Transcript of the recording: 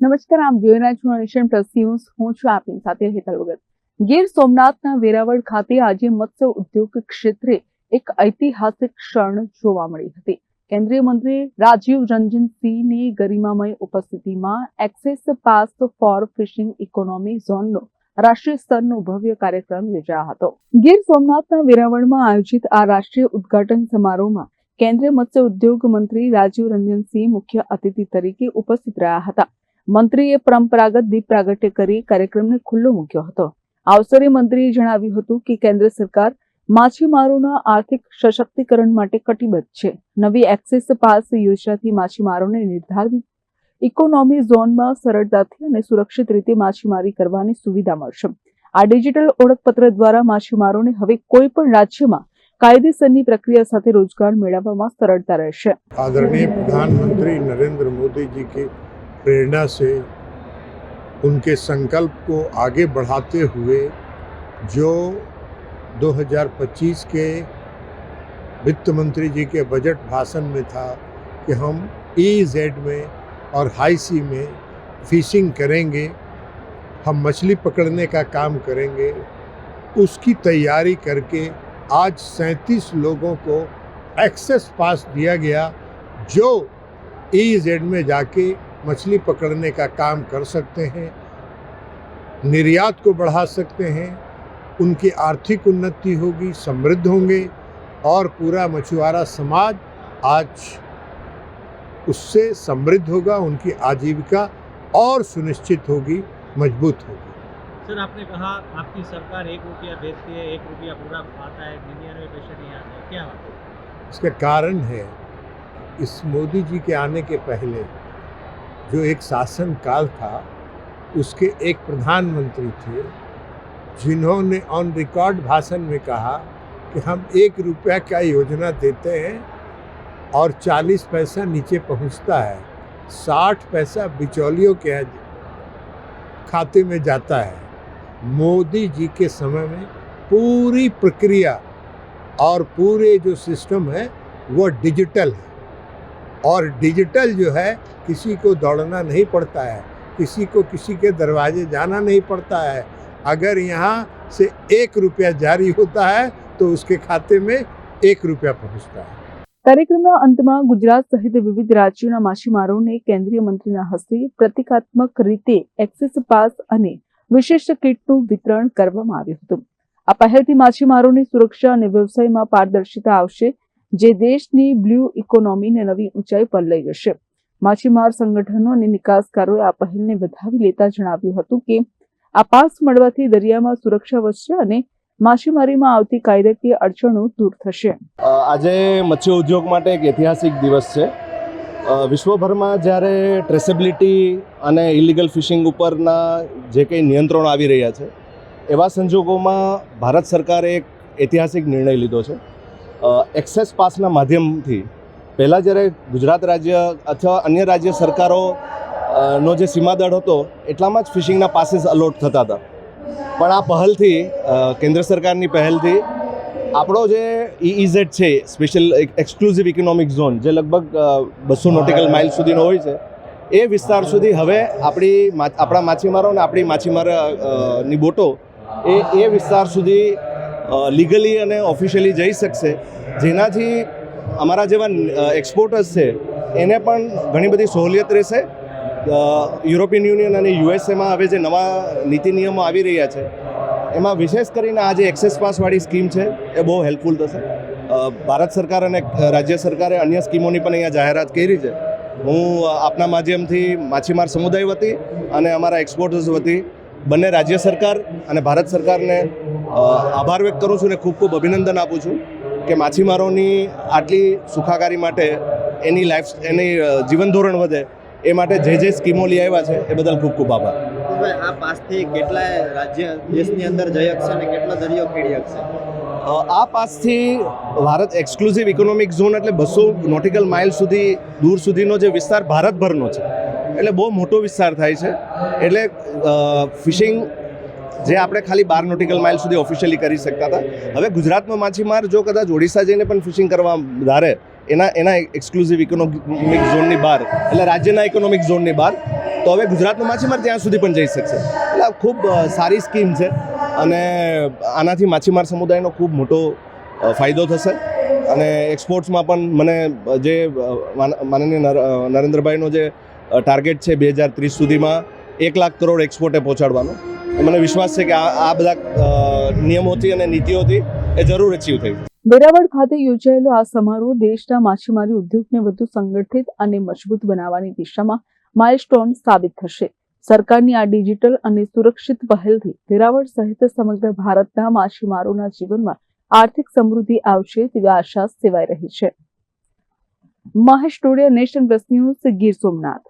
નમસ્કાર આમ જોઈ રહ્યા છો નેશન પ્લસ ન્યૂઝ. હું છું આપની સાથે હેતલ વગર. ગીર સોમનાથના વેરાવળ ખાતે આજે મત્સ્ય ઉદ્યોગ ક્ષેત્રે એક ઐતિહાસિક ક્ષણ જોવા મળી હતી. કેન્દ્રીય મંત્રી રાજીવ રંજન સિંહની ગરિમામય ઉપસ્થિતિમાં access pass for fishing economy ઝોનનો રાષ્ટ્રીય સ્તરનો ભવ્ય કાર્યક્રમ યોજાયો હતો. ગીર સોમનાથના વેરાવળમાં આયોજિત આ રાષ્ટ્રીય ઉદ્ઘાટન સમારોહમાં કેન્દ્રીય મત્સ્ય ઉદ્યોગ મંત્રી રાજીવ રંજન સિંહ મુખ્ય અતિથિ તરીકે ઉપસ્થિત રહ્યા હતા. મંત્રીએ પરંપરાગત દીપ પ્રાગટ્ય કરી કાર્યક્રમને ખુલ્લો મૂક્યો હતો. આ અવસરે મંત્રીએ જણાવ્યું હતું કે કેન્દ્ર સરકાર માછીમારોના આર્થિક સશક્તિકરણ માટે કટિબદ્ધ છે. નવી એક્સેસ પાસ યોજનાથી માછીમારોને નિર્ધારિત ઇકોનોમી ઝોનમાં સરળતાથી અને સુરક્ષિત રીતે માછીમારી કરવાની સુવિધા મળશે. આ ડિજિટલ ઓળખપત્ર દ્વારા માછીમારોને હવે કોઈ પણ રાજ્યમાં કાયદેસરની પ્રક્રિયા સાથે રોજગાર મેળવવામાં સરળતા રહેશે. આદરણીય પ્રધાનમંત્રી નરેન્દ્ર મોદીજી કે प्रेरणा से उनके संकल्प को आगे बढ़ाते हुए जो 2025 के वित्त मंत्री जी के बजट भाषण में था कि हम ई जेड में और हाई सी में फिशिंग करेंगे, हम मछली पकड़ने का काम करेंगे, उसकी तैयारी करके आज सैंतीस लोगों को एक्सेस पास दिया गया जो ई जेड में जाके मछली पकड़ने का काम कर सकते हैं निर्यात को बढ़ा सकते हैं उनकी आर्थिक उन्नति होगी समृद्ध होंगे और पूरा मछुआरा समाज आज उससे समृद्ध होगा उनकी आजीविका और सुनिश्चित होगी मज़बूत होगी। सर आपने कहा आपकी सरकार एक रुपया बेचती है एक रुपया पूरा आता है निन्यानवे पैसे नहीं आते क्या इसका कारण है इस मोदी जी के आने के पहले जो एक शासन काल था, उसके एक प्रधानमंत्री थे, जिन्होंने ऑन रिकॉर्ड भाषण में कहा कि हम एक रुपया का योजना देते हैं और चालीस पैसा नीचे पहुँचता है, साठ पैसा बिचौलियों के खाते में जाता है। मोदी जी के समय में पूरी प्रक्रिया और पूरे जो सिस्टम है, वो डिजिटल है। और डिजिटल जो है किसी को दौड़ना नहीं पड़ता है किसी को किसी के दरवाजे जाना नहीं पड़ता है अगर यहाँ से एक रुपया जारी होता है तो उसके खाते में एक रुपया पहुँचता है કાર્યક્રમના અંતમાં ગુજરાત સહિત વિવિધ રાજ્યોના માછીમારોને કેન્દ્રીય મંત્રીના હસ્તે પ્રતિકાત્મક રીતે એક્સેસ પાસ અને વિશિષ્ટ કીટનું વિતરણ કરવામાં આવ્યું હતું આ પહેલથી માછીમારોની સુરક્ષા અને વ્યવસાયમાં પારદર્શિતા આવશે જે દેશની બ્લુ ઇકોનોમીને નવી ઊંચાઈ પર લઈ જશે. માછીમાર સંગઠનો અને નિકાસકારોએ આ પહેલને વધાવી લેતા જણાવ્યું હતું કે, આ પાસ મળવાથી દરિયામાં સુરક્ષા વધશે અને માછીમારીમાં આવતી કાયદાકીય અડચણો દૂર થશે. આજે મત્સ્ય ઉદ્યોગ માટે એક ઐતિહાસિક દિવસ છે. વિશ્વભરમાં જ્યારે ટ્રેસેબિલિટી અને ઇલીગલ ફિશિંગ ઉપરના જે કંઈ નિયંત્રણો આવી રહ્યા છે, એવા સંજોગોમાં ભારત સરકારે એક ઐતિહાસિક નિર્ણય લીધો છે. એક્સેસ પાસના માધ્યમથી પહેલાં જ્યારે ગુજરાત રાજ્ય અથવા અન્ય રાજ્ય સરકારો નો જે સીમાદળ હતો એટલામાં જ ફિશિંગના પાસીસ અલોટ થતા હતા. પણ આ પહેલથી કેન્દ્ર સરકારની પહેલથી આપણો જે ઈઈઝેડ છે સ્પેશિયલ એક્સક્લુઝિવ ઇકોનોમિક ઝોન જે લગભગ બસો નોટિકલ માઇલ સુધીનો હોય છે એ વિસ્તાર સુધી હવે આપણી આપણા માછીમારો અને આપણી માછીમારની બોટો એ એ વિસ્તાર સુધી લીગલી અને ઓફિશિયલી જઈ શકશે. જેનાથી અમારા જેવા એક્સપોર્ટર્સ છે, એને પણ ઘણી બધી સહુલિયત રહેશે. યુરોપિયન યુનિયન અને યુએસએમાં હવે જે નવા નીતિ નિયમો આવી રહ્યા છે, એમાં વિશેષ કરીને આ જે એક્સેસ પાસવાળી સ્કીમ છે, એ બહુ હેલ્પફુલ થશે. ભારત સરકાર અને રાજ્ય સરકારે અન્ય સ્કીમોની પણ અહીંયા જાહેરાત કરી છે. હું આપના માધ્યમથી માછીમાર સમુદાય વતી અને અમારા એક્સપોર્ટર્સ વતી બંને રાજ્ય સરકાર અને ભારત સરકારને આભાર વ્યક્ત કરું છું અને ખૂબ ખૂબ અભિનંદન આપું છું કે માછીમારોની આટલી સુખાકારી માટે એની લાઈફ એની જીવન ધોરણ વધે એ માટે જે જે સ્કીમો લઈ આવ્યા છે એ બદલ ખૂબ ખૂબ આભાર. હવે આ પાસથી કેટલા રાજ્ય દેશની અંદર જઈ શકશે અને કેટલો દરિયો ખેડી શકશે? આ પાસથી ભારત એક્સક્લુઝિવ ઇકોનોમિક ઝોન એટલે બસો નોટિકલ માઇલ સુધી દૂર સુધીનો જે વિસ્તાર ભારતભરનો છે. એટલે બહુ મોટો વિસ્તાર થાય છે. એટલે ફિશિંગ જે આપણે ખાલી બાર નોટિકલ માઇલ સુધી ઓફિશિયલી કરી શકતા હતા. હવે ગુજરાતનો માછીમાર જો કદાચ ઓડિશા જઈને પણ ફિશિંગ કરવા ધારે, એના એના એક્સક્લુઝિવ ઇકોનોમિક ઝોનની બહાર, એટલે રાજ્યના ઇકોનોમિક ઝોનની બહાર, તો હવે ગુજરાતનો માછીમાર ત્યાં સુધી પણ જઈ શકશે. એટલે ખૂબ સારી સ્કીમ છે અને આનાથી માછીમાર સમુદાયનો ખૂબ મોટો ફાયદો થશે. અને એક્સપોર્ટ્સમાં પણ મને જે માન- માનનીય નરેન્દ્રભાઈનો જે ટાર્ગેટ છે બે હજાર ત્રીસ સુધીમાં એક લાખ કરોડ એક્સપોર્ટે પહોંચાડવાનો. મને વિશ્વાસ છે કે આ બધા નિયમોથી અને નીતિઓથી એ જરૂર અચીવ થઈ વેરાવળ ખાતે યોજાયેલો આ સમારોહ દેશના માછીમારી ઉદ્યોગને વધુ સંગઠિત અને મજબૂત બનાવવાની દિશામાં માઇલસ્ટોન સાબિત થશે. સરકારની આ ડિજિટલ અને સુરક્ષિત પહેલથી વેરાવળ સહિત સમગ્ર ભારતના માછીમારોના જીવનમાં આર્થિક સમૃદ્ધિ આવશે તેવી આશા સેવાઈ રહી છે. Mahesh Todiya nation plus news, Gir Somnath.